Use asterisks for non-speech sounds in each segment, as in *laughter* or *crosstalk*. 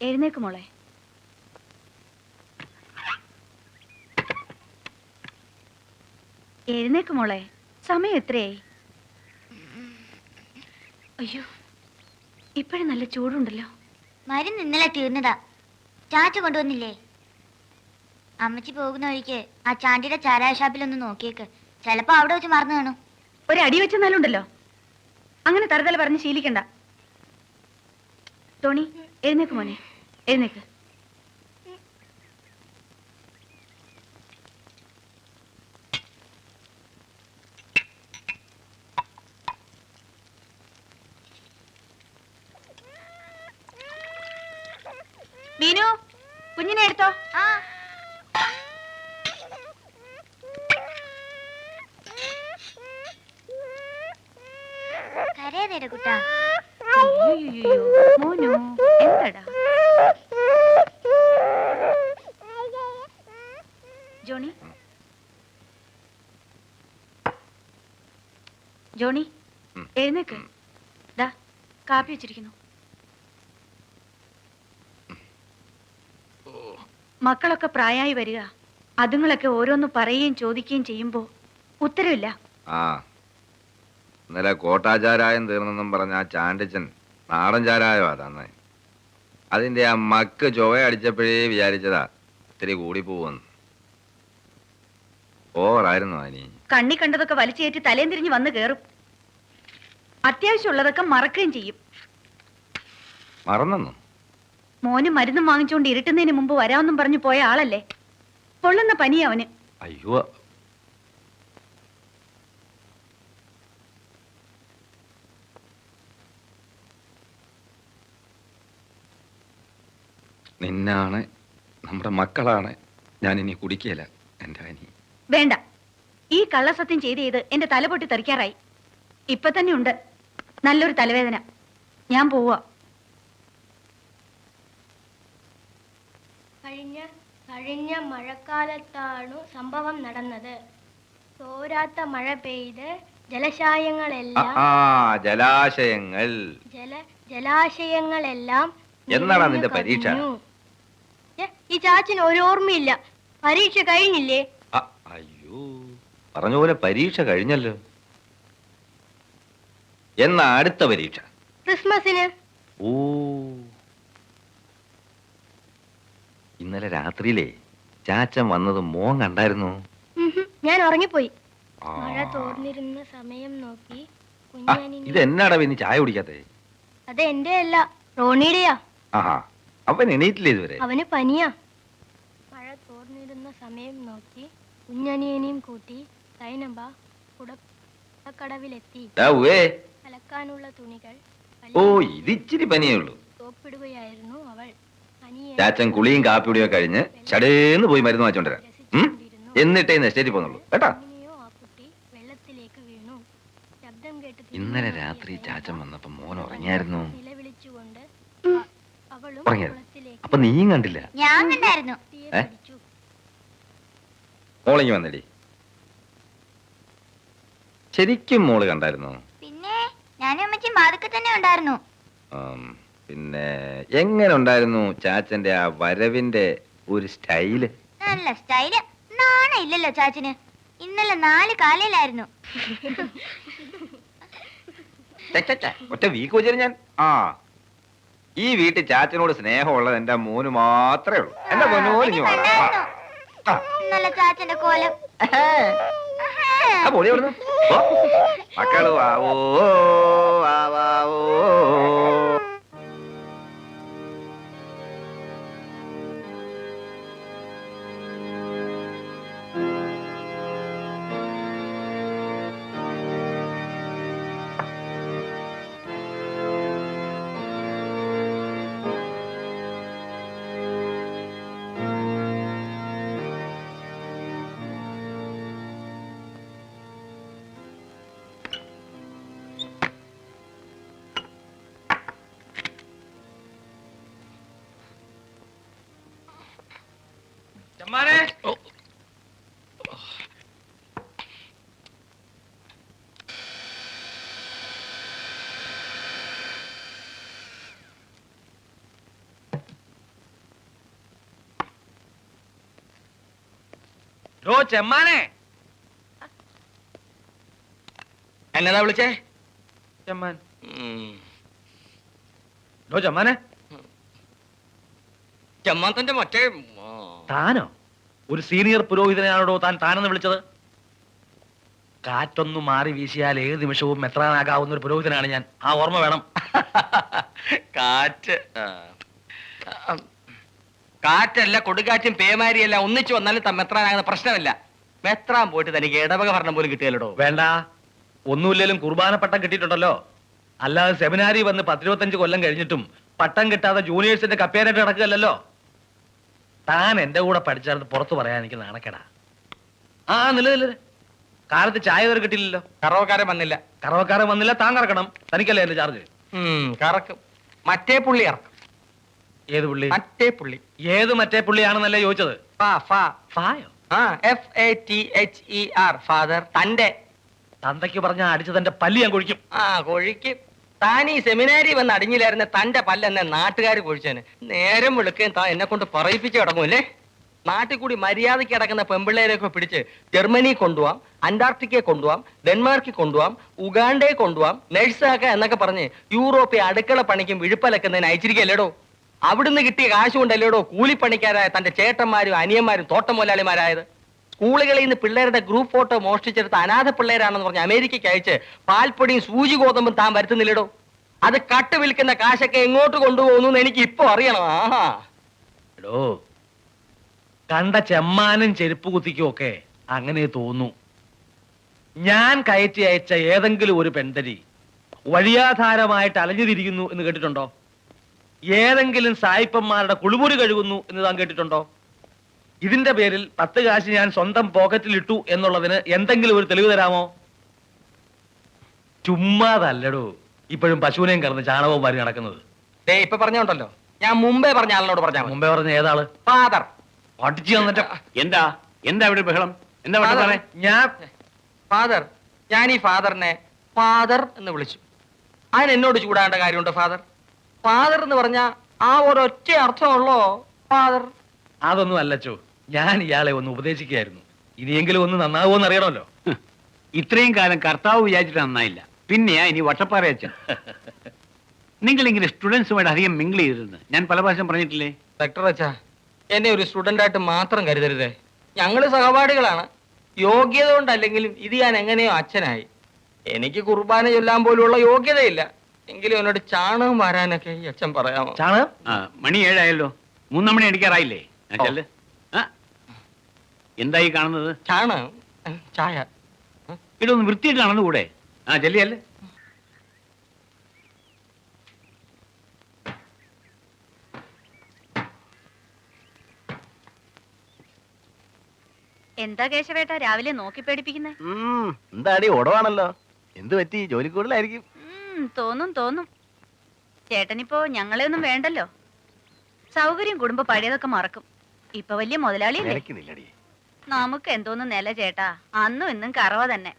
എഴുന്നേക്ക് മോളെ. എഴുന്നേക്ക് മോളെ. സമയം എത്രയായി? അയ്യോ ഇപ്പോഴും നല്ല ചൂടുണ്ടല്ലോ. മരുന്ന് ഇന്നലെ തീർന്നതാ. ചാച്ച കൊണ്ടുവന്നില്ലേ? അമ്മച്ചി പോകുന്ന വഴിക്ക് ആ ചാണ്ടിയുടെ ചാരായ ഷാപ്പിൽ ഒന്ന് നോക്കിയേക്ക്. ചിലപ്പോ അവിടെ വെച്ച് മറന്നു കാണും. ഒരു അടി വെച്ചെന്നാലുണ്ടല്ലോ അങ്ങനെ തറുതല പറഞ്ഞ് ശീലിക്കണ്ട. ടോണി എഴുന്നേക്ക് മോനെ എഴുന്നേക്ക്. മീനു കുഞ്ഞിനെ എടുത്തോ. ആ. കരയാതേടെ കുട്ടാ. മോനു. എന്താടാ ജോണി? ജോണി. എഴുന്നേക്ക്. ദാ കാപ്പി വെച്ചിരിക്കുന്നു. മക്കളൊക്കെ പ്രായമായി വരിക. അതുങ്ങളൊക്കെ ഓരോന്ന് പറയുകയും ചോദിക്കുകയും ചെയ്യുമ്പോ ഉത്തരവില്ല. ആ. ഇന്നലെ കോട്ടാചാരായം തീർന്നെന്നും പറഞ്ഞ ആ ചാണ്ടിച്ചൻ നാടൻ ചാരായോ തന്നെ. അതിന്റെ ആ മക്ക് ചൊവ അടിച്ചപ്പോഴേ വിചാരിച്ചതാ ഇത്തിരി കൂടി പോവെന്ന് ഓറായിരുന്നു അനി? കണ്ണി കണ്ടതൊക്കെ വലിച്ചേറ്റി തലേം തിരിഞ്ഞ് വന്ന് കേറും. അത്യാവശ്യമുള്ളതൊക്കെ മറക്കുകയും ചെയ്യും. മറന്നു മോന് മരുന്നും വാങ്ങിച്ചുകൊണ്ട് ഇരുട്ടുന്നതിന് മുമ്പ് വരാമെന്നും പറഞ്ഞു പോയ ആളല്ലേ? പൊള്ളുന്ന പനി അവന്. അയ്യോ നിന്നാണ് നമ്മുടെ മക്കളാണ് ഞാൻ ഇനി കുടിക്കല എന്റെ അനി വേണ്ട. ഈ കള്ളസത്യം ചെയ്ത് ചെയ്ത് എന്റെ തല പൊട്ടി തെറിക്കാറായി. ഇപ്പൊ തന്നെ ഉണ്ട്. നല്ലൊരു തലവേദന. ഞാൻ പോവാ. കഴിഞ്ഞ കഴിഞ്ഞ മഴക്കാലത്താണ് സംഭവം നടന്നത്. തോരാത്ത മഴ പെയ്ത് ജലാശയങ്ങളെല്ലാം ജലശായങ്ങളെല്ലാം ആ ജലാശയങ്ങൾ. ജല ജലാശയങ്ങളെല്ലാം എന്നാണ് നിന്റെ പരീക്ഷ? ഈ ചാച്ചന് ഒരു ഓർമ്മയില്ല. പരീക്ഷ കഴിഞ്ഞില്ലേ? അയ്യോ. പറഞ്ഞ പോലെ പരീക്ഷ കഴിഞ്ഞല്ലോ. എന്നാ അടുത്ത പരീക്ഷ? ക്രിസ്മസിന്. ഓ. ഇന്നലെ രാത്രിയിലേ ചാച്ചൻ വന്നത് മോൻ കണ്ടായിരുന്നു? ഞാൻ ഉറങ്ങിപ്പോയി. മഴ തോർന്നിരുന്ന സമയം നോക്കി ഇത് എന്നാടാ പിന്നെ ചായ കുടിക്കാത്തേ? അത് എന്റെ അല്ല റോണിയുടെയാ. ആഹാ. അവൻ എണീറ്റില്ല ഇതുവരെ? അവന് പനിയാ. മഴ തോർന്നിരുന്ന സമയം നോക്കി കുഞ്ഞനിയനെയും കൂട്ടി സൈനബ കുടക്കടവിലെത്തി. അലക്കാനുള്ള തുണികൾ ഓ ഇത് ഇച്ചിരി പനിയേ ഉള്ളൂ തോപ്പിടുകയായിരുന്നു അവൾ. ചാച്ചൻ കുളിയും കാപ്പിയുടെയോ കഴിഞ്ഞ് ചടേന്ന് പോയി മരുന്ന് വാങ്ങിച്ചോണ്ടരാം. എന്നിട്ടേ എസ്റ്റേറ്റിൽ പോകുന്നുള്ളൂ. കേട്ടാ? ആ കുട്ടി വെള്ളത്തിലേക്ക് വീണു. ശബ്ദം കേട്ട് ഇന്നലെ രാത്രി ചാച്ചൻ വന്നപ്പോ മോൻ ഉറങ്ങിയായിരുന്നു. ഉറങ്ങിയത്? അപ്പൊ നീയും കണ്ടില്ല? ഞാൻ കണ്ടായിരുന്നു. മോളിങ്ങി വന്നടി. ശരിക്കും മോൾ കണ്ടായിരുന്നു? പിന്നെ ഞാനും അമ്മച്ചി മാതൊക്കെ തന്നെ ഉണ്ടായിരുന്നു. പിന്നെ എങ്ങനെ ഉണ്ടായിരുന്നു ചാച്ചന്റെ ആ വരവിന്റെ ഒരു സ്റ്റൈൽ? നല്ല സ്റ്റൈൽ. നാണയില്ലല്ലോ ചാച്ചന്. ഇന്നലെ നാല് കാലയിലായിരുന്നു ഒറ്റ വീക്ക് വെച്ചാൽ ഞാൻ. ആ ഈ വീട്ടിൽ ചാച്ചനോട് സ്നേഹമുള്ളത് എന്റെ മോന് മാത്രമേ ഉള്ളൂ. എന്റെ പൊന്നോലിഞ്ഞു ചാച്ചന്റെ കോലം? ഓ, മക്കൾ വാവോ. ചെമ്മാനെ ഡോ ചെമ്മാനെ. എന്നതാ വിളിച്ചേ? ചെമ്മാൻ. ഡോ ചെമ്മാനെ. ചെമ്മാൻ തന്റെ മറ്റേ താനോ? ഒരു സീനിയർ പുരോഹിതനാണോ താൻ താനെന്ന് വിളിച്ചത്? കാറ്റൊന്നു മാറി വീശിയാൽ ഏത് നിമിഷവും മെത്രാനാകാവുന്ന ഒരു പുരോഹിതനാണ് ഞാൻ. ആ ഓർമ്മ വേണം. *laughs* കാറ്റ്. കാറ്റല്ല കൊടുകാറ്റും പേമാരിയല്ല ഒന്നിച്ചു വന്നാലും താൻ മെത്രാനാകുന്ന പ്രശ്നമില്ല. മെത്രാൻ പോയിട്ട് തനിക്ക് ഇടവക ഭരണം പോലും കിട്ടിയല്ലോ വേണ്ട. ഒന്നുമില്ലേലും കുർബാന പട്ടം കിട്ടിയിട്ടുണ്ടല്ലോ. അല്ലാതെ സെമിനാരി വന്ന് പത്തിരുപത്തഞ്ച് കൊല്ലം കഴിഞ്ഞിട്ടും പട്ടം കിട്ടാതെ ജൂനിയേഴ്സിന്റെ കപ്പേരായിട്ട് നടക്കുകയല്ലോ താൻ എന്റെ കൂടെ പഠിച്ചാലും പുറത്തു പറയാൻ എനിക്ക് നാണക്കേടാ. ആ നില നില കാലത്ത് ചായ വരെ കിട്ടിയില്ലല്ലോ. കറവക്കാരൻ വന്നില്ല. കറവക്കാരൻ വന്നില്ല താൻ കറക്കണം. തനിക്കല്ലേ എന്റെ ചാർജ് കറക്കും. മറ്റേ പുള്ളി ഇറക്കും ഏത് പുള്ളി? മറ്റേ പുള്ളി. ഏത് മറ്റേ പുള്ളിയാണെന്നല്ലേ ചോദിച്ചത്? ഫാദർ തന്റെ തന്തയ്ക്ക് പറഞ്ഞ അടിച്ചത് എന്റെ പല്ലി ഞാൻ കുഴിക്കും. ആ കൊഴിക്ക്. താൻ ഈ സെമിനാരി വന്ന് അടിഞ്ഞില്ലായിരുന്ന തന്റെ പല്ലെന്നെ നാട്ടുകാർ കൊഴിച്ചേന് നേരം വിളിക്കുകയും താൻ എന്നെ കൊണ്ട് പറയിപ്പിച്ച് കിടങ്ങൂല്ലേ നാട്ടിൽ കൂടി മര്യാദയ്ക്ക് കിടക്കുന്ന പെമ്പിള്ളേരെയൊക്കെ പിടിച്ച് ജർമ്മനി കൊണ്ടുപോവാം അന്റാർട്ടിക്കയെ കൊണ്ടുപോവാം ഡെൻമാർക്കിൽ കൊണ്ടുപോവാം ഉഗാണ്ടയെ കൊണ്ടുപോവാം നഴ്സാക്ക എന്നൊക്കെ പറഞ്ഞ് യൂറോപ്പിൽ അടുക്കള പണിക്കും വിഴുപ്പലക്കുന്നതിന് അയച്ചിരിക്കല്ലേടോ അവിടുന്ന് കിട്ടിയ കാശ് കൊണ്ടല്ലേടോ കൂലിപ്പണിക്കാരായ തന്റെ ചേട്ടന്മാരും അനിയന്മാരും തോട്ടം മുതലാളിമാരായത് സ്കൂളുകളിൽ നിന്ന് പിള്ളേരുടെ ഗ്രൂപ്പ് ഫോട്ടോ മോഷ്ടിച്ചെടുത്ത് അനാഥ പിള്ളേരാണെന്ന് പറഞ്ഞ് അമേരിക്കയ്ക്ക് അയച്ച് പാൽപ്പൊടിയും സൂചി ഗോതമ്പും താൻ വരുത്തുന്നില്ലടോ? അത് കട്ട് വിൽക്കുന്ന കാശൊക്കെ എങ്ങോട്ട് കൊണ്ടുപോകുന്നു എന്ന് എനിക്ക് ഇപ്പൊ അറിയണം. ആഹാ. എടോ കണ്ട ചെമ്മാനും ചെരുപ്പ് കുത്തിക്കും ഒക്കെ അങ്ങനെ തോന്നു. ഞാൻ കയറ്റി അയച്ച ഏതെങ്കിലും ഒരു പെൺതരി വഴിയാധാരമായിട്ട് അലഞ്ഞുതിരിക്കുന്നു എന്ന് കേട്ടിട്ടുണ്ടോ? ഏതെങ്കിലും സായിപ്പന്മാരുടെ കുളിമുറി കഴുകുന്നു എന്ന് താൻ കേട്ടിട്ടുണ്ടോ? ഇതിന്റെ പേരിൽ പത്ത് കാശ് ഞാൻ സ്വന്തം പോക്കറ്റിൽ ഇട്ടു എന്നുള്ളതിന് എന്തെങ്കിലും ഒരു തെളിവ് തരാമോ? ചുമ്മാതല്ലടോ. ഇപ്പോഴും പശുവിനെയും കറന്ന് ചാണകവും വാരി നടക്കുന്നത്. ദേ ഇപ്പൊ പറഞ്ഞോണ്ടല്ലോ. ഞാൻ മുമ്പേ പറഞ്ഞ ആളിനോട് പറഞ്ഞ മതി. മുമ്പേ പറഞ്ഞ ഏതാൾ? ഫാദർ പഠിച്ചു തന്നിട്ട് എന്താ? എന്താ ഇവിടെ ബഹളം? എന്താ ഞാൻ ഫാദർ ഞാൻ ഈ ഫാദറിനെ ഫാദർ എന്ന് വിളിച്ചു. അതിന് എന്നോട് ചൂടാണ്ട കാര്യമുണ്ട് ഫാദർ ഫാദർ എന്ന് പറഞ്ഞ ആ ഒരൊറ്റ അർത്ഥമുള്ളോ ഫാദർ അതൊന്നും അല്ലച്ചോ. ഞാൻ ഇയാളെ ഒന്ന് ഉപദേശിക്കുകയായിരുന്നു. ഇനിയെങ്കിലും ഒന്ന് നന്നാവോ അറിയണമല്ലോ. ഇത്രയും കാലം കർത്താവ് വിചാരിച്ചിട്ട് നന്നായില്ല. പിന്നെയാ ഇനി വട്ടപ്പാറ അച്ഛൻ. നിങ്ങൾ ഇങ്ങനെ സ്റ്റുഡൻസുമായിട്ട് അധികം മിങ്കിൾ ചെയ്തിരുന്നു ഞാൻ പല പ്രാവശ്യം പറഞ്ഞിട്ടില്ലേ? ഡോക്ടർ അച്ഛാ എന്നെ ഒരു സ്റ്റുഡന്റ് ആയിട്ട് മാത്രം കരുതരുതേ. ഞങ്ങൾ സഹപാഠികളാണ്. യോഗ്യത കൊണ്ടല്ലെങ്കിലും ഇത് ഞാൻ എങ്ങനെയോ അച്ഛനായി. എനിക്ക് കുർബാന ചൊല്ലാൻ പോലുള്ള യോഗ്യതയില്ല. എങ്കിലും എന്നോട് ചാണകം വരാനൊക്കെ ഈ അച്ഛൻ പറയാമോ? ചാണകം? മണി ഏഴായല്ലോ. മൂന്നാം മണി അടിക്കാറായില്ലേ? ചെല്ല് എന്തായി കാണുന്നത്? ചാണകം ഉം, ചായ. ഇതൊന്ന് വൃത്തിയായിട്ട് നടന്നുകൂടെ ആ ചെല്ലിയല്ലേ എന്താ കേശവേട്ട രാവിലെ നോക്കി പേടിപ്പിക്കുന്നത് എന്താടി ഒടവാണല്ലോ. എന്ത് പറ്റി? ജോലി കൂടുതലായിരിക്കും. തോന്നും തോന്നും. ചേട്ടനിപ്പോ ഞങ്ങളെ ഒന്നും വേണ്ടല്ലോ. സൗകര്യം കുടുംബ പഴയതൊക്കെ മറക്കും. ഇപ്പൊ വലിയ മുതലാളി നമുക്ക് എന്തോന്ന് നില ചേട്ടാ. അന്നും ഇന്നും കറവ തന്നെ.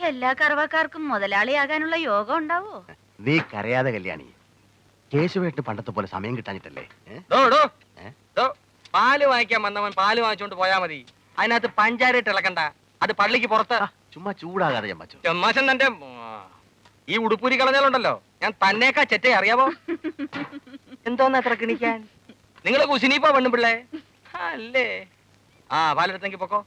എല്ലാ കറവക്കാർക്കും മുതലാളിയാകാനുള്ള യോഗം ഉണ്ടാവോ? നീ കരയാതെ കല്യാണി. കേശുവേട്ട് പണ്ടത്തെ പോലെ സമയം കിട്ടാഞ്ഞിട്ടല്ലേ? ഏ? ഡോ, ഡോ. ഡോ, പാൽ വാങ്ങിക്കാൻ വന്നവൻ പാൽ വാങ്ങിച്ചോണ്ട് പോയാ മതി. അതിനകത്ത് പഞ്ചാരയിട്ട് ഇളക്കണ്ട. അത് പള്ളിക്ക് പുറത്ത്. ചുമ്മാ ചൂടാകാതെ ചെമ്മാശൻ തന്റെ ഈ ഉടുപ്പൂരി കളഞ്ഞാലുണ്ടല്ലോ. ഞാൻ തന്നേക്കാ ചെറ്റേ അറിയാവോ? *laughs* എന്തോന്ന് അത്ര കിണിക്കാൻ? നിങ്ങൾ കുശിനിപ്പോ പെണ്ണുപിള്ളേ അല്ലേ? ആ പാലെടുത്തെങ്കിൽ പൊക്കോ.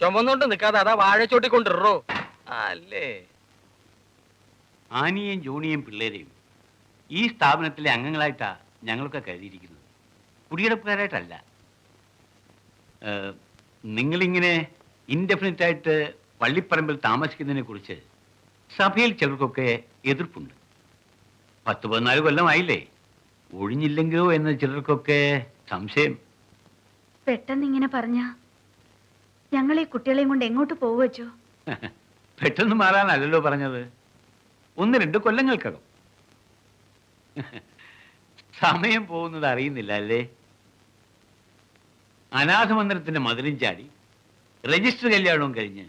ചുമന്നുകൊണ്ട് നിൽക്കാതെ അതാ വാഴച്ചോട്ടിക്കൊണ്ടിറോ അല്ലേ? ആനിയും ജോണിയും പിള്ളേരെയും ഈ സ്ഥാപനത്തിലെ അംഗങ്ങളായിട്ടാ ഞങ്ങളൊക്കെ കരുതിയിരിക്കുന്നത്. കുടിയെടുപ്പുകാരായിട്ടല്ല. നിങ്ങളിങ്ങനെ ഇൻഡെഫിനിറ്റ് ആയിട്ട് വള്ളിപ്പറമ്പിൽ താമസിക്കുന്നതിനെ കുറിച്ച് സഭയിൽ ചിലർക്കൊക്കെ എതിർപ്പുണ്ട്. പത്ത് പതിനാല് കൊല്ലമായില്ലേ ഒഴിഞ്ഞില്ലെങ്കിലോ എന്ന ചിലർക്കൊക്കെ സംശയം. പെട്ടെന്ന് ഇങ്ങനെ പറഞ്ഞ? ഞങ്ങൾ ഈ കുട്ടികളെയും കൊണ്ട് എങ്ങോട്ട് പോവുവച്ചോ? *laughs* പെട്ടെന്ന് മാറാനല്ലല്ലോ പറഞ്ഞത്. ഒന്ന് രണ്ട് കൊല്ലങ്ങൾക്കകം. *laughs* സമയം പോകുന്നത് അറിയുന്നില്ല അല്ലേ? അനാഥമന്ദിരത്തിന്റെ മതിലും ചാടി രജിസ്റ്റർ കല്യാണവും കഴിഞ്ഞ്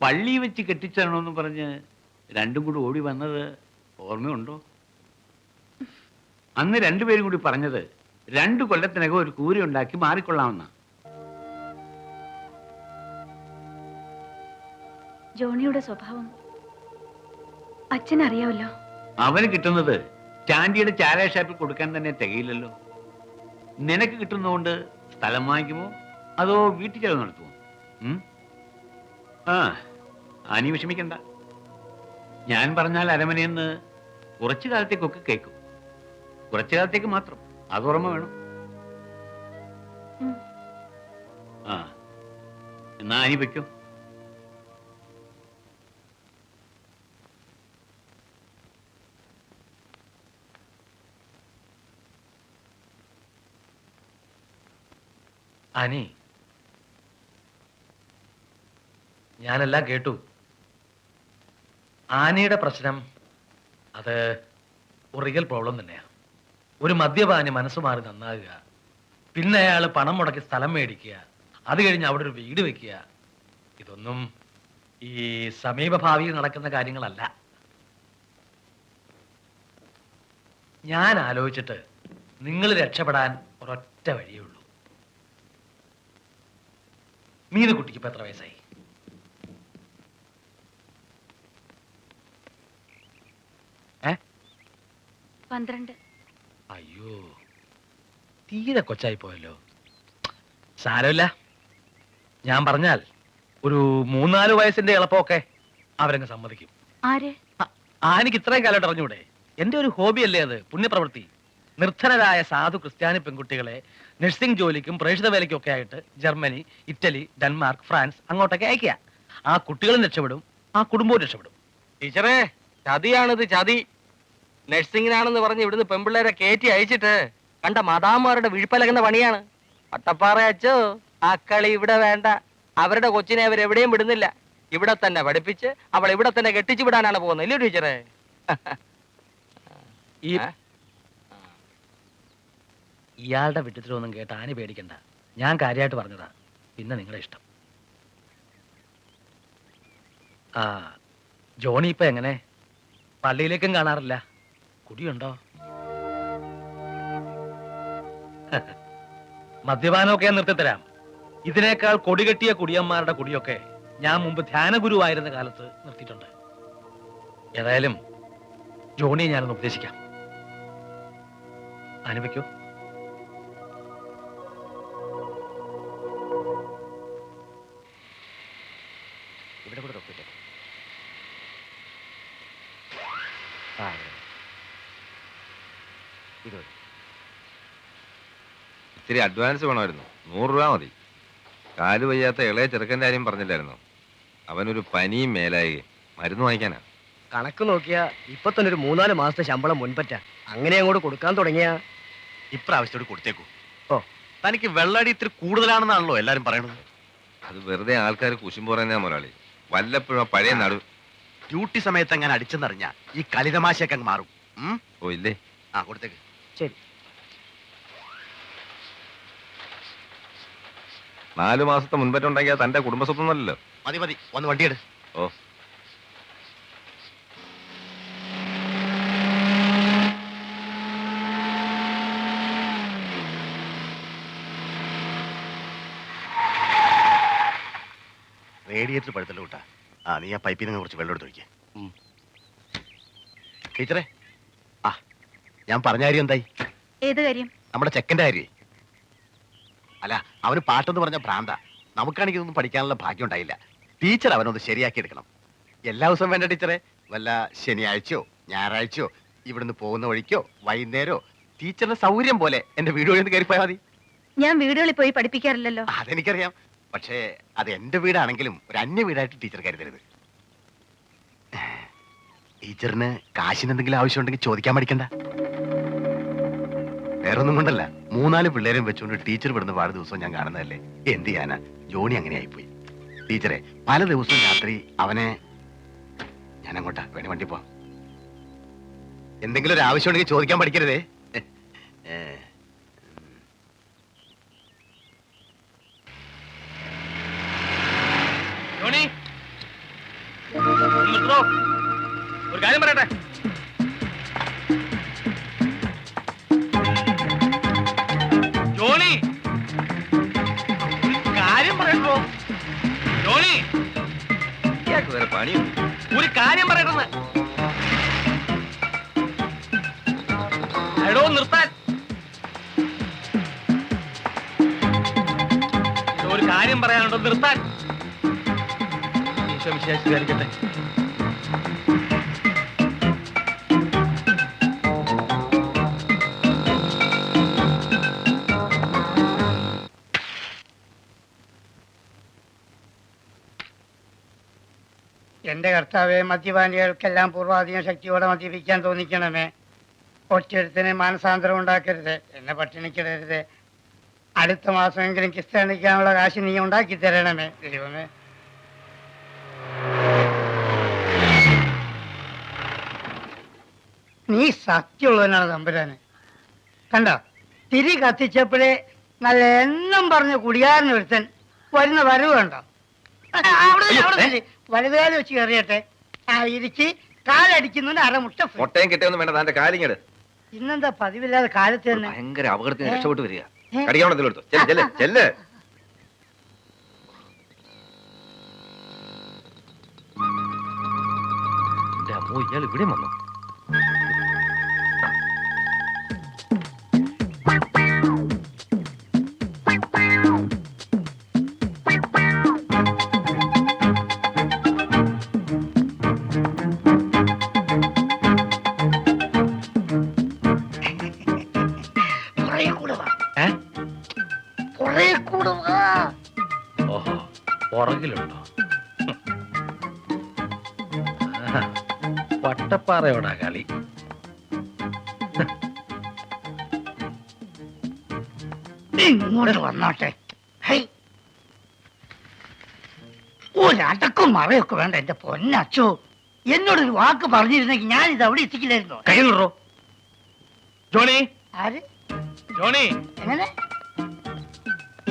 പള്ളി വെച്ച് കെട്ടിച്ചേരണമെന്ന് പറഞ്ഞ് രണ്ടും കൂടി ഓടി വന്നത് ഓർമ്മയുണ്ടോ? *laughs* അന്ന് രണ്ടുപേരും കൂടി പറഞ്ഞത് രണ്ടു കൊല്ലത്തിനകം ഒരു കൂരി ഉണ്ടാക്കി മാറിക്കൊള്ളാവുന്ന. ജോണിയുടെ സ്വഭാവം അച്ഛൻ അറിയാമല്ലോ അവന് കിട്ടുന്നത് ചാണ്ടിയുടെ ചാരായ ഷാപ്പിൽ കൊടുക്കാൻ തന്നെ തികയില്ലല്ലോ. നിനക്ക് കിട്ടുന്നതുകൊണ്ട് സ്ഥലം വാങ്ങിക്കുമോ? അതോ വീട്ടിൽ ചെലവ് നടത്തുമോ? ആ അനി വിഷമിക്കണ്ട. ഞാൻ പറഞ്ഞാൽ അരമനയെന്ന് കുറച്ചു കാലത്തേക്കൊക്കെ കേൾക്കും. കുറച്ചു കാലത്തേക്ക് മാത്രം. അത് ഓർമ്മ വേണം. ആ എന്നാ അനി വെക്കും. അനി ഞാനെല്ലാം കേട്ടു. ആനയുടെ പ്രശ്നം അത് ഒറിയൽ പ്രോബ്ലം തന്നെയാ. ഒരു മദ്യപാനി മനസ്സ് മാറി നന്നാകുക. പിന്നെ അയാൾ പണം മുടക്കി സ്ഥലം മേടിക്കുക. അത് കഴിഞ്ഞ് അവിടെ ഒരു വീട് വെക്കുക. ഇതൊന്നും ഈ സമീപഭാവിയിൽ നടക്കുന്ന കാര്യങ്ങളല്ല. ഞാൻ ആലോചിച്ചിട്ട് നിങ്ങൾ രക്ഷപ്പെടാൻ ഒരൊറ്റ വഴിയേ ഉള്ളൂ. മീനുകുട്ടിക്ക് ഇപ്പൊ എത്ര വയസ്സായി? പന്ത്രണ്ട്. അയ്യോ തീരെ കൊച്ചായി പോയല്ലോ സാരമില്ല. ഞാൻ പറഞ്ഞാൽ ഒരു മൂന്നാൽ വയസ്സിന്റെ എളുപ്പമൊക്കെ അവരങ്ങ് സമ്മതിക്കും. ആര്? ആനിക്ക് ഇത്രയും കാലം അറിഞ്ഞൂടെ? എന്റെ ഒരു ഹോബിയല്ലേ അത് പുണ്യപ്രവൃത്തി. നിർധനരായ സാധു ക്രിസ്ത്യാനി പെൺകുട്ടികളെ നഴ്സിംഗ് ജോലിക്കും പ്രേക്ഷിത വേലയ്ക്കും ഒക്കെ ആയിട്ട് ജർമ്മനി ഇറ്റലി ഡെൻമാർക്ക് ഫ്രാൻസ് അങ്ങോട്ടൊക്കെ അയക്കുക ആ കുട്ടികളും രക്ഷപ്പെടും ആ കുടുംബവും രക്ഷപ്പെടും. ടീച്ചറേ ചതിയാണിത് ചതി. നഴ്സിംഗിനാണെന്ന് പറഞ്ഞ് ഇവിടുന്ന് പെമ്പിള്ളേരെ കയറ്റി അയച്ചിട്ട് കണ്ട മതാമാരുടെ വിഴുപ്പലകുന്ന പണിയാണ്. പട്ടപ്പാറ അച്ചോ ആ കളി ഇവിടെ വേണ്ട. അവരുടെ കൊച്ചിനെ അവരെവിടെയും വിടുന്നില്ല. ഇവിടെ തന്നെ പഠിപ്പിച്ച് അവൾ ഇവിടെ തന്നെ കെട്ടിച്ചു വിടാനാണ് പോകുന്നത്. ഇല്ലേ ടീച്ചറെ? ഈ? ഇയാളുടെ വിട്ടിത്തിലൊന്നും കേട്ട് ആന പേടിക്കണ്ട. ഞാൻ കാര്യമായിട്ട് പറഞ്ഞതാ. പിന്നെ നിങ്ങളുടെ ഇഷ്ടം. ആ ജോണി ഇപ്പൊ എങ്ങനെ? പള്ളിയിലേക്കും കാണാറില്ല? കുടിയുണ്ടോ? മദ്യപാനമൊക്കെ ഞാൻ നിർത്തിത്തരാം. ഇതിനേക്കാൾ കൊടികെട്ടിയ കുടിയന്മാരുടെ കുടിയൊക്കെ ഞാൻ മുമ്പ് ധ്യാനഗുരുവായിരുന്ന കാലത്ത് നിർത്തിയിട്ടുണ്ട്. ഏതായാലും ജോണിയെ ഞാനൊന്ന് ഉപദേശിക്കാം. അനുവയ്ക്കൂ. ഇത്തിരി അഡ്വാൻസ് വേണമായിരുന്നു. നൂറ് രൂപ മതി. കാൽ വയ്യാത്ത ഇളയ ചെറുക്കന്റെ കാര്യം പറഞ്ഞില്ലായിരുന്നു? അവനൊരു പനിയും മേലായി. മരുന്ന് വാങ്ങിക്കാനാ. കണക്ക് നോക്കിയാ ഇപ്പൊ തന്നെ ഒരു മൂന്നാൽ മാസത്തെ ശമ്പളം മുൻപറ്റ. അങ്ങനെ അങ്ങോട്ട് കൊടുക്കാൻ തുടങ്ങിയ. ഇപ്രാവശ്യത്തോട് കൊടുത്തേക്കൂ. ഓ. തനിക്ക് വെള്ളടി ഇത്തിരി കൂടുതലാണെന്നാണല്ലോ എല്ലാരും പറയണത്. അത് വെറുതെ ആൾക്കാർ കുശുമ്പ് പറയുന്ന മുതലാളി. വല്ലപ്പോഴും ആ പഴയ നടു ഡ്യൂട്ടി സമയത്ത് അങ്ങനെ അടിച്ചെന്നറിഞ്ഞ ഈ കളിതമാശയൊക്കെ അങ്ങ് മാറും. ഉം? ഓ ഇല്ലേ? ആ കൊടുത്തേക്ക്. ശരി. നാലു മാസത്തെ മുൻപറ്റുണ്ടെങ്കിൽ തന്റെ കുടുംബസ്വത്വമല്ലല്ലോ മതി മതി. വന്ന് വണ്ടിയെടു. ഓ. റേഡിയേറ്റർ പഴുത്തല്ലോ കൂട്ടാ. ആ നീ ആ പൈപ്പിൽ നിന്ന് കുറച്ച് വെള്ളം എടുത്ത് ഒഴിക്കേ. ടീച്ചറെ ആ ഞാൻ പറഞ്ഞ കാര്യം എന്തായി? ഏത് കാര്യം? നമ്മുടെ ചെക്കന്റെ കാര്യേ അല്ല അവന് പാട്ടെന്ന് പറഞ്ഞ ഭ്രാന്ത. നമുക്കാണെങ്കിൽ ഇതൊന്നും പഠിക്കാനുള്ള ഭാഗ്യം ഉണ്ടായില്ല. ടീച്ചർ അവനൊന്ന് ശരിയാക്കി എടുക്കണം. എല്ലാ ദിവസവും വേണ്ട ടീച്ചറെ. വല്ല ശനിയാഴ്ചയോ ഞായറാഴ്ചയോ ഇവിടുന്ന് പോകുന്ന വഴിക്കോ വൈകുന്നേരോ ടീച്ചറിന്റെ സൗകര്യം പോലെ എന്റെ വീട് വഴി ഒന്ന് കയറിപ്പോയാൽ മതി. ഞാൻ വീടുകളിൽ പോയി പഠിപ്പിക്കാറില്ലല്ലോ. അതെനിക്കറിയാം. പക്ഷേ അത് എന്റെ വീടാണെങ്കിലും ഒരു അന്യ വീടായിട്ട് ടീച്ചർ കരുതരുത്. ടീച്ചറിന് കാശിന് എന്തെങ്കിലും ആവശ്യമുണ്ടെങ്കിൽ ചോദിക്കാൻ പഠിക്കണ്ട വേറൊന്നും കൊണ്ടല്ല. മൂന്നാൽ പിള്ളേരും വെച്ചുകൊണ്ട് ടീച്ചർ വിടുന്ന പാട് ദിവസവും ഞാൻ കാണുന്നതല്ലേ? എന്ത് ചെയ്യാനാ? ജോണി അങ്ങനെ ആയിപ്പോയി ടീച്ചറെ പല ദിവസവും രാത്രി അവനെ ഞാൻ അങ്ങോട്ടാ വേണി വണ്ടി പോ എന്തെങ്കിലും ഒരു ആവശ്യം ഉണ്ടെങ്കിൽ ചോദിക്കാൻ പഠിക്കരുതേ. ഒരു കാര്യം പറയട്ടെ? പറയട്ടോ വേറെ പണിയൊന്നും ഒരു കാര്യം പറയണമെന്ന് എടോ നിർത്താൻ. ഒരു കാര്യം പറയാനുണ്ടോ? നിർത്താൻ. ഈശോ വിശേഷിക്കായിരിക്കട്ടെ എന്റെ കർത്താവെ മദ്യപാനികൾക്കെല്ലാം പൂർവാധികം ശക്തിയോടെ മദ്യപിക്കാൻ തോന്നിക്കണമേ. ഒറ്റരുത്തിന് മാനസാന്തരം ഉണ്ടാക്കരുത് എന്നെ പട്ടിണിക്കിടരുത്. അടുത്ത മാസമെങ്കിലും കിസ്തണിക്കാനുള്ള കാശ് നീ ഉണ്ടാക്കി തരണമേ ദൈവമേ. നീ സത്യമുള്ളവനാണ് തമ്പുരാന് കണ്ടോ? തിരി കത്തിച്ചപ്പോഴേ നല്ല എണ്ണം പറഞ്ഞ കുടിയാറിന് ഒരുത്തൻ വരുന്ന വരവ് കണ്ടോ? അവിടെ അവിടെ നില്ല്. വലതുകാലം വെച്ച് കയറിയട്ടെ. ആ ഇരിച്ച് കാലടിക്കുന്നതിന് അരമുട്ട free. മുട്ടയും കിട്ടിയൊന്നും വേണ്ട താന്റെ കാലിങ്ങട് ഇന്നെന്താ പതിവില്ലാതെ കാലത്ത് തന്നെ? ഭയങ്കര അപകടത്തിന്? രക്ഷപ്പെട്ട് വരിക. ഏ? കടിക്കാവണത്തിൽ എടുത്തു ചെല്ല് ചെല്ല് ചെല്ല്. എന്റെ അമ്മോ ഇയാൾ ഇവിടെ വന്നു? പുറകിലുണ്ടോ? പട്ടപ്പാറയോടാ വട്ടപ്പാറയോടാ കളി. ഇങ്ങോട്ട് വന്നോട്ടെ. ഒരടക്കും ഒരടക്കം മറയൊക്കെ വേണ്ട എന്റെ പൊന്നച്ചു എന്നോടൊരു വാക്ക് പറഞ്ഞിരുന്നെങ്കിൽ ഞാൻ ഇത് അവിടെ എത്തിക്കില്ലായിരുന്നു? കയ്യിലുറോ ജോണി? ആര്? ജോണി? എങ്ങനെ?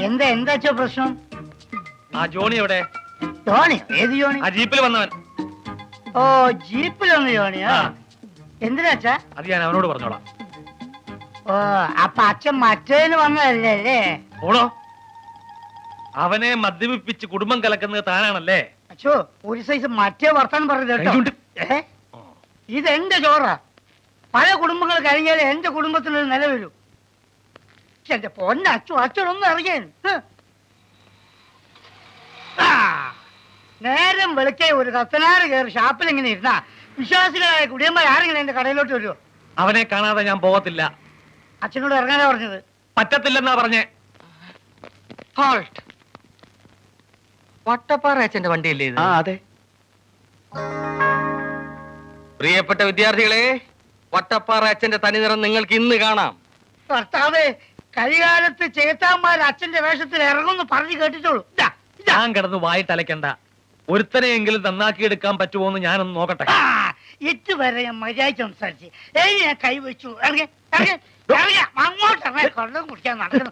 എന്താ എന്താച്ചോ പ്രശ്നം? ആ ജോണി എവിടെ? ജോണി ഏത് ജോണി? ആ ജീപ്പിൽ വന്നവൻ. ഓ ജീപ്പിൽ വന്ന ജോണിയാ? ആ. എന്തിനാച്ചാ അത് ഞാൻ അവനോട് പറഞ്ഞോളാം. ഓ അപ്പൊ അച്ഛൻ മറ്റേന് വന്നതല്ലേ? അല്ലേ? ഓടോ അവനെ മദ്യപിപ്പിച്ച് കുടുംബം കലക്കുന്നത് താനാണല്ലേ? അച്ഛോ ഒരു സൈസ് മറ്റേ വർത്താനം പറഞ്ഞത് കേട്ടോ. കൈകൊണ്ട്. ഏ? ഇത് എന്റെ ചോറാ. പല കുടുംബങ്ങൾ കഴിഞ്ഞാലേ എന്റെ കുടുംബത്തിനൊരു നില വരൂ എന്റെ പൊന്ന അച്ഛോ അച്ഛനൊന്നും അറിയാൻ. നേരം വെളുക്കേ ഒരു സത്യനാറ് കയറി ഷാപ്പിൽ ഇങ്ങനെ ഇരുന്നാ വിശ്വാസികളായ കുടിയന്മാർ ആരെങ്കിലും എന്റെ കടയിലോട്ട് വരുമോ അവനെ കാണാതെ ഞാൻ പോകത്തില്ല. അച്ഛനോട് ഇറങ്ങാനാ പറഞ്ഞത്? പറ്റത്തില്ലെന്നാ പറഞ്ഞേ. ഹോൾട്ട് വട്ടപ്പാറ അച്ഛന്റെ വണ്ടിയല്ലേ ഇത്? അതെ. പ്രിയപ്പെട്ട വിദ്യാർത്ഥികളെ വട്ടപ്പാറ അച്ഛന്റെ തനിനിറം നിങ്ങൾക്ക് ഇന്ന് കാണാം. ഭർത്താവേ കൈകാലത്ത് ചേത്താന്മാർ അച്ഛന്റെ വേഷത്തിൽ ഇറങ്ങുന്നു പറഞ്ഞു കേട്ടിട്ടുള്ളൂ. ഇതാ. ഞാൻ കിടന്ന് വായിട്ടലക്കണ്ട ഒരുത്തനെയെങ്കിലും നന്നാക്കിയെടുക്കാൻ പറ്റുമോ എന്ന് ഞാനൊന്ന് നോക്കട്ടെ. ഇതുവരെ ഞാൻ മര്യാദ സംസാരിച്ച്. ഏയ് ഞാൻ കൈവച്ചു അങ്ങോട്ട് കൊള്ളം കുടിക്കാൻ നടക്കുന്നു.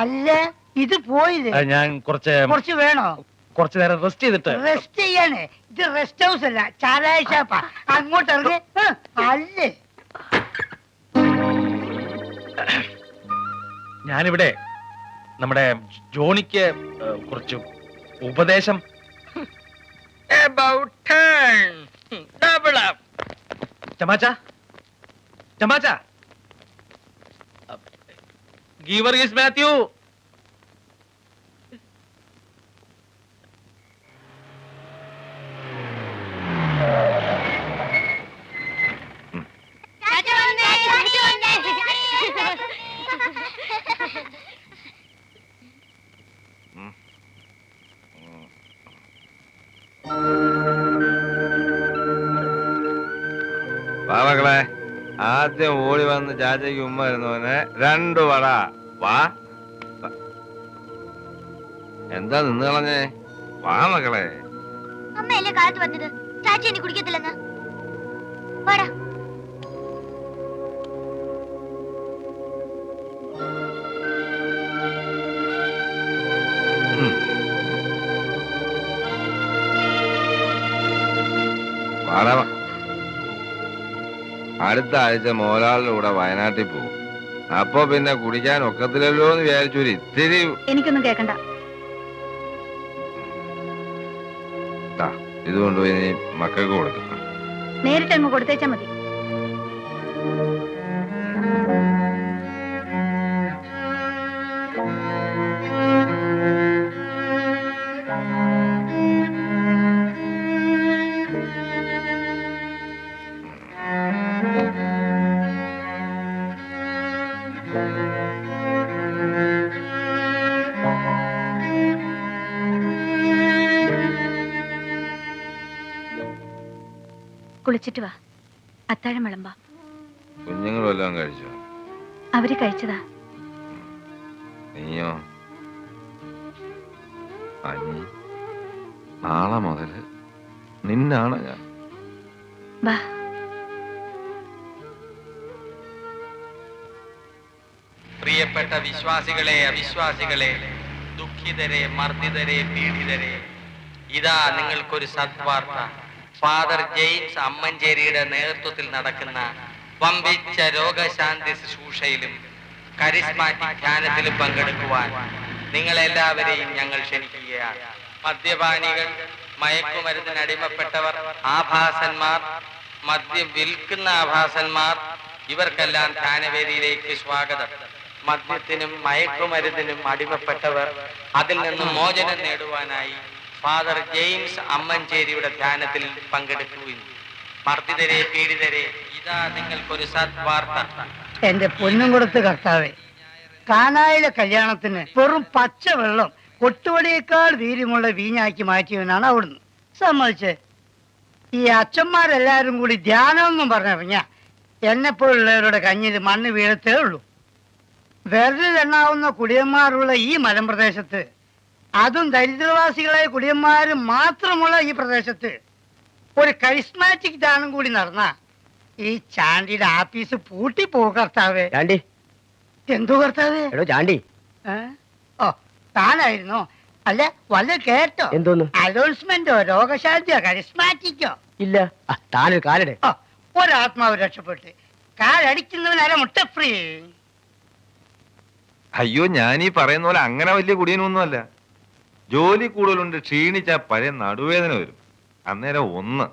അല്ല ഇത് പോയില്ലേ? ഞാൻ കുറച്ച് കുറച്ച് വേണോ? കുറച്ച് നേരം റെസ്റ്റ് ചെയ്തിട്ട്. റെസ്റ്റ് ചെയ്യാനേ ഇത് റെസ്റ്റ് ഹൗസ് അല്ല. ചാരായ ഷാപ്പാ. അങ്ങോട്ട് ഇറങ്ങി. അല്ലേ ഞാനിവിടെ നമ്മുടെ ജോണിക്ക് കുറച്ച് ഉപദേശം. About turn. Double up. ചമാച്ച ചമാച്ച Geevarghese Mathew മക്കളെ ആദ്യം ഓടി വന്ന് ചാച്ചയ്ക്ക് ഉമ്മ വരുന്നവന് രണ്ടു വട. വാ. എന്താ നിന്ന് കളഞ്ഞേ? വാ മക്കളെ. അമ്മയല്ലേ കാലത്ത് പറഞ്ഞത് ചാച്ചി എന്നെ കുടിക്കത്തില്ലെന്ന്. വാടാ. അടുത്ത ആഴ്ച മോലാളിന്റെ കൂടെ വയനാട്ടിൽ പോകും. അപ്പൊ പിന്നെ കുടിക്കാൻ ഒക്കത്തില്ലല്ലോ എന്ന് വിചാരിച്ചു ഒരു ഇത്തിരി എനിക്കൊന്നും കേക്കണ്ട. ഇത് കൊണ്ടുപോയി മക്കൾക്ക് കൊടുക്കണം നേരിട്ട് അങ്ങ് കൊടുത്തേച്ചാ മതി. കുളിച്ചിട്ട് വാ. അത്താഴം വിളമ്പാ. കുഞ്ഞുങ്ങളെല്ലാം കഴിച്ചു കഴിച്ചോ? അവർ കഴിച്ചതാ. നീയോ? അനി നാളെ മുതൽ നിന്നാണ് ഞാൻ. വാ. പ്രിയപ്പെട്ട വിശ്വാസികളെ അവിശ്വാസികളെ ദുഃഖിതരെ മർദ്ദിതരെ പീഡിതരെ ഇതാ നിങ്ങൾക്കൊരു സദ്വാർത്ത. ഫാദർ ജെയിംസ് അമ്മഞ്ചേരിയുടെ നേതൃത്വത്തിൽ നടക്കുന്ന വമ്പിച്ച രോഗശാന്തി ശുശ്രൂഷയിലും കരിസ്മാറ്റിക് ധ്യാനത്തിലും പങ്കെടുക്കുവാൻ നിങ്ങളെല്ലാവരെയും ഞങ്ങൾ ക്ഷണിക്കുകയാണ്. മദ്യപാനികൾ മയക്കുമരുന്നിന് അടിമപ്പെട്ടവർ ആഭാസന്മാർ മദ്യം വിൽക്കുന്ന ആഭാസന്മാർ ഇവർക്കെല്ലാം ധ്യാനവേദിയിലേക്ക് സ്വാഗതം. മദ്യത്തിനും മയക്കുമരുന്നിനും അടിമപ്പെട്ടവർ അതിൽ നിന്നും മോചനം നേടുവാനായി ഫാദർ ജെയിംസ് അമ്മഞ്ചേരിയുടെ ധ്യാനത്തിൽ പങ്കെടുക്കുകയും മർദ്ദിതരെ പീഡിതരെ ഇതാ നിങ്ങൾക്കൊരു സദ്വാർത്ത. എന്റെ പൊന്നും കൊടുത്ത് കർത്താവെ കാനായിലെ കല്യാണത്തിന് വെറും പച്ച വെള്ളം കൊട്ടുവടിയേക്കാൾ വീര്യമുള്ള വീഞ്ഞാക്കി മാറ്റിയവനാണ് അവിടുന്ന്. സമ്മതിച്ച്. ഈ അച്ഛന്മാരെല്ലാരും കൂടി ധ്യാനം എന്നും പറഞ്ഞിറങ്ങിയ എന്നെപ്പോലുള്ളവരുടെ കഞ്ഞിൽ മണ്ണ് വീഴത്തേ ഉള്ളൂ. വെറുതെ എണ്ണാവുന്ന കുടിയന്മാരുള്ള ഈ മലമ്പ്രദേശത്ത് അതും ദരിദ്രവാസികളായ കുടിയന്മാർ മാത്രമുള്ള ഈ പ്രദേശത്ത് ഒരു കരിസ്മാറ്റിക് ദാനം കൂടി നടന്ന ഈ ചാണ്ടിയുടെ ആഫീസ് പൂട്ടി കർത്താവേ. ചാണ്ടി. എന്തോ കർത്താവേ? എടോ ചാണ്ടി. ഏ? ഓ താനായിരുന്നോ? അല്ല വല്ല കേട്ടോ. എന്തോന്ന്? അലോൺസ്മെന്റോ രോഗശാന്തിയോ കരിസ്മാറ്റിക്കോ ഇല്ല. ആ, താനൊരു കാലിടെ. ഓ ഒരാത്മാവ് രക്ഷപ്പെട്ട്. കാലടിക്കുന്നവനാരെ മുട്ട ഫ്രീ അയ്യോ ഞാൻ ഈ പറയുന്ന പോലെ അങ്ങനെ വലിയ കുടിയനൊന്നുമല്ല. ജോലി കൂടുതലുണ്ട് ക്ഷീണിച്ച പഴയ നടുവേദന വരും. അന്നേരം ഒന്ന്.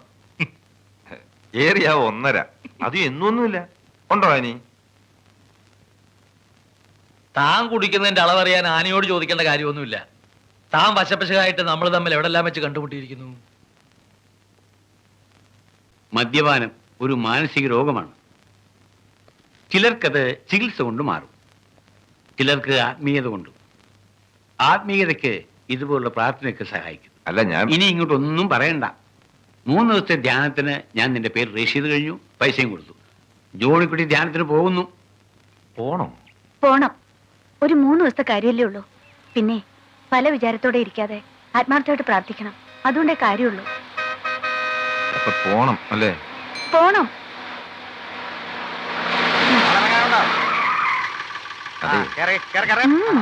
ഏറിയ ഒന്നര. അത് എന്നൊന്നുമില്ല ഉണ്ടോ അനി? താൻ കുടിക്കുന്നതിന്റെ അളവറിയാൻ ആനയോട് ചോദിക്കേണ്ട കാര്യമൊന്നുമില്ല. താൻ വശപ്പശകായിട്ട് നമ്മൾ തമ്മിൽ എവിടെല്ലാം വെച്ച് കണ്ടുമുട്ടിയിരിക്കുന്നു? മദ്യപാനം ഒരു മാനസിക രോഗമാണ്. ചിലർക്കത് ചികിത്സ കൊണ്ട് മാറും. ചിലർക്ക് ആത്മീയത കൊണ്ടും. ആത്മീയതയ്ക്ക് ഇതുപോലുള്ള പ്രാർത്ഥനയൊക്കെ സഹായിക്കും അല്ല ഞാൻ ഇനി ഇങ്ങോട്ട് ഒന്നും പറയണ്ട. മൂന്ന് ദിവസത്തെ ധ്യാനത്തിന് ഞാൻ നിന്റെ പേര് രജിസ്റ്റർ ചെയ്ത് കഴിഞ്ഞു പൈസയും കൊടുത്തു. ജോണിക്കുട്ടി ധ്യാനത്തിന് പോകുന്നു. പോണോ. പോണം. ഒരു മൂന്ന് ദിവസത്തെ കാര്യമല്ലേ ഉള്ളൂ. പിന്നെ പല വിചാരത്തോടെ ഇരിക്കാതെ ആത്മാർത്ഥമായിട്ട് പ്രാർത്ഥിക്കണം. അതുകൊണ്ടേ കാര്യമുള്ളൂ. അപ്പൊ പോണം അല്ലേ? പോണം. അതെ. ഉം.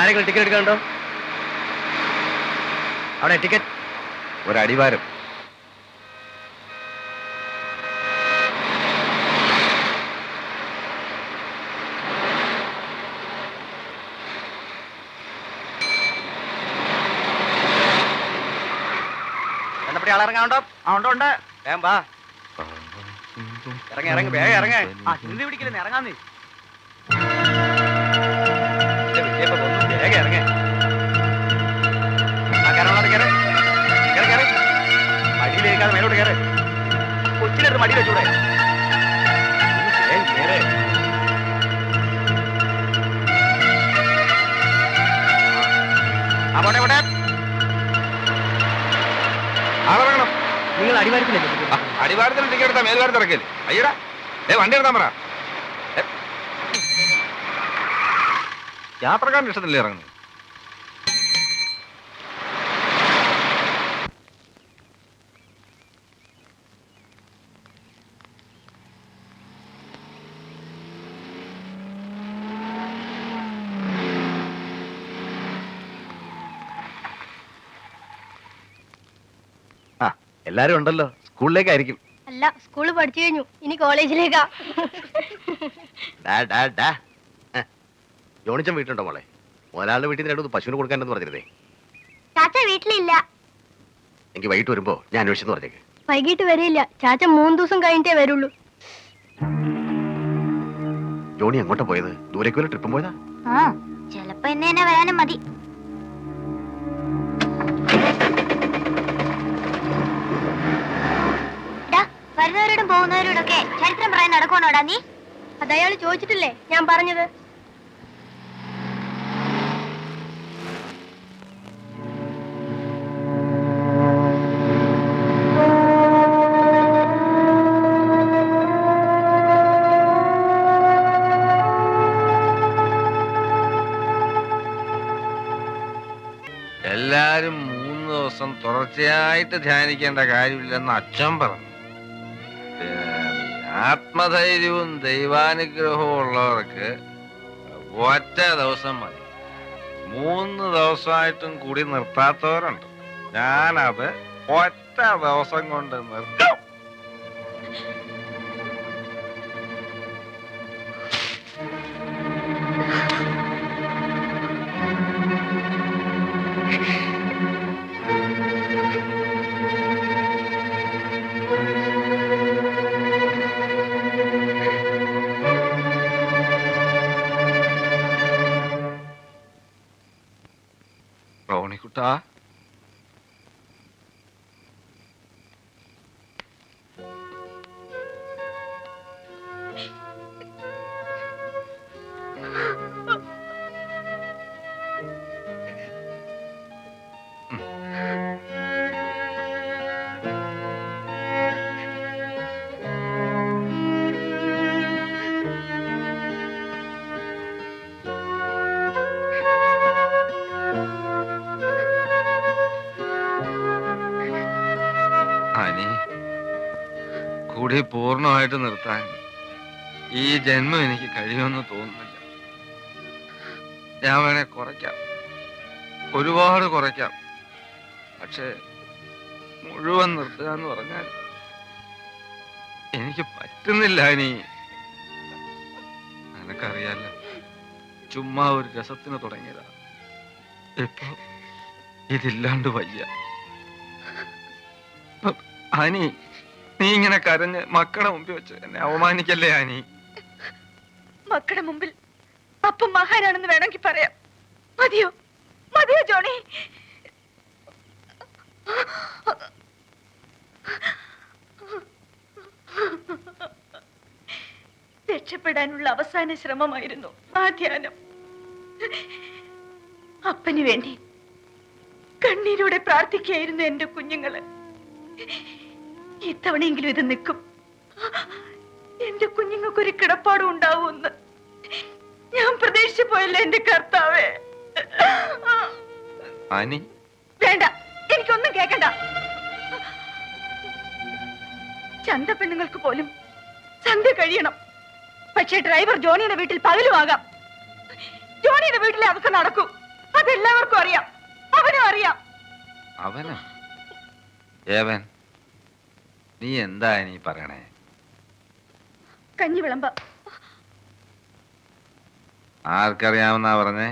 ആരെങ്കിലും ടിക്കറ്റ് എടുക്കാണ്ടോ അവിടെ ടിക്കറ്റ് ഒരടിവാരം. ആളിറങ്ങാണ്ടോ ആ ഉണ്ടോ ഉണ്ട്. വേഗം വാ. ഇറങ്ങി ഇറങ്ങി വേഗം ഇറങ്ങ. ആ ചിന്തി പിടിക്കില്ലെന്ന് ഇറങ്ങാൻ നീ. വേഗം ഇറങ്ങ. ആ കയറാൻ കയറി. കയറി കയറി. മടിയിലേക്കാതെ മേലോട്ട് കയറി. കൊച്ചിലെടുത്ത് മടിയിൽ വെച്ചൂടെ. വേഗം കേറ്. ആ പോട്ടെ പോട്ടെ. ആളിറങ്ങണം നിങ്ങൾ അടിവാരത്തിലേക്ക് ആ, അടിവാരത്തിന് ടിക്കറ്റ് എടുത്താ? മേൽവാരത്ത് ഇറക്കൽ അയ്യടാ. ഏ വണ്ടി എടുത്താൻ പറ യാത്രക്കാരൻ ഇഷ്ടത്തില്ലേ ഇറങ്ങുന്നു എല്ലാരും ഉണ്ടല്ലോ. സ്കൂളിലേക്കായിരിക്കും. അല്ല സ്കൂളിൽ പഠിച്ചു കഴിഞ്ഞു. ഇനി കോളേജിലേക്കാ. ജോണിച്ചൻ വീട്ടിലുണ്ടോ മോളെ? ഒരാളുടെ വീട്ടിൽ നിന്ന് രണ്ടു പശുവിന് കൊടുക്കാനെന്ന് പറഞ്ഞിരുന്നേ. ചാച്ച വീട്ടിലില്ല. എനിക്ക് വൈകിട്ട് വരുമ്പോ ഞാൻ അന്വേഷിച്ചെന്ന് പറഞ്ഞേക്ക്. വൈകിട്ട് വരില്ല. ചാച്ച മൂന്ന് ദിവസം കഴിഞ്ഞിട്ടേ വരുള്ളൂ. ജോണി എങ്ങോട്ടാ പോയത്? ദൂരേക്ക് വല്ല ട്രിപ്പും പോയതാ? ആ ചെലപ്പോ എന്നെ വരാനും മതി. വരുന്നവരോടും പോകുന്നവരോടൊക്കെ ചരിത്രം പറയാൻ നടക്കണോടാ നീ? അതയാൾ ചോദിച്ചിട്ടില്ലേ? ഞാൻ പറഞ്ഞത്. എല്ലാരും മൂന്ന് ദിവസം തുടർച്ചയായിട്ട് ധ്യാനിക്കേണ്ട കാര്യമില്ലെന്ന് അച്ഛൻ പറഞ്ഞു. ആത്മധൈര്യവും ദൈവാനുഗ്രഹവും ഉള്ളവർക്ക് ഒറ്റ ദിവസം മതി. മൂന്ന് ദിവസമായിട്ടും കൂടി നിർത്താത്തവരുണ്ട്. ഞാനത് ഒറ്റ ദിവസം കൊണ്ട് നിർത്തും. പൂർണമായിട്ട് നിർത്താൻ ഈ ജന്മം എനിക്ക് കഴിയുമെന്ന് തോന്നുന്നില്ല. ഞാൻ വേണേ കുറയ്ക്കാം. ഒരുപാട് കുറയ്ക്കാം. പക്ഷേ മുഴുവൻ നിർത്തുക എന്ന് പറഞ്ഞാൽ എനിക്ക് പറ്റുന്നില്ല ഇനി. നിനക്കറിയാല്ല ചുമ്മാ ഒരു രസത്തിന് തുടങ്ങിയതാ. ഇപ്പൊ ഇതില്ലാണ്ട് വയ്യ. ആനി നീ ഇങ്ങനെ കരഞ്ഞ് മക്കളുടെ മുമ്പിൽ വെച്ച് എന്നെ അവമാനിക്കല്ലേ ആനി? മക്കളുടെ മുമ്പിൽ പപ്പ മഹാനാണെന്ന് വേണമെങ്കിൽ പറയാം. മതിയോ? മതിയോ ജോണി? രക്ഷപ്പെടാനുള്ള അവസാന ശ്രമമായിരുന്നു ആ ധ്യാനം. അപ്പനു വേണ്ടി കണ്ണീരോടെ പ്രാർത്ഥിക്കുകയായിരുന്നു എന്റെ കുഞ്ഞുങ്ങൾ. ഇത്തവണയെങ്കിലും ഇത് നിൽക്കും. എന്റെ കുഞ്ഞുങ്ങൾക്കൊരു കിടപ്പാടും ഉണ്ടാവുമെന്ന്. ഞാൻ പ്രതീക്ഷിച്ചു പോയല്ലേ എന്റെ കർത്താവേ. ആനി? വേണ്ട എനിക്കൊന്നും കേക്കണ്ട. ചന്ത പെണ്ണുങ്ങൾക്ക് പോലും സന്ധ്യ കഴിയണം. പക്ഷേ ഡ്രൈവർ ജോണിയുടെ വീട്ടിൽ പകലുമാകാം ജോണിയുടെ വീട്ടിലെ അവസ്ഥ നടക്കൂ. അതെല്ലാവർക്കും അറിയാം. അവനും അറിയാം. അവനാ? ഏവൻ? നീ എന്താ നീ പറയണേ? കഞ്ഞി വിളമ്പ ആർക്കറിയാമെന്നാ പറഞ്ഞേ?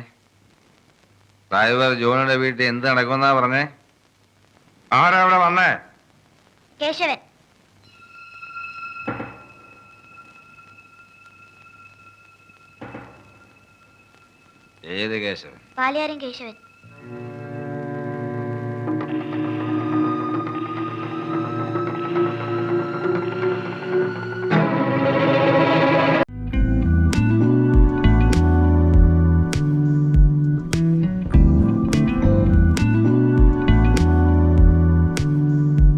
ഡ്രൈവർ ജോണിയുടെ വീട്ടിൽ എന്ത് നടക്കുമെന്നാ പറഞ്ഞേ? ആരാ അവിടെ വന്നേ? കേശവൻ. ഏത് കേശവൻ? പാലിയാരൻ കേശവൻ.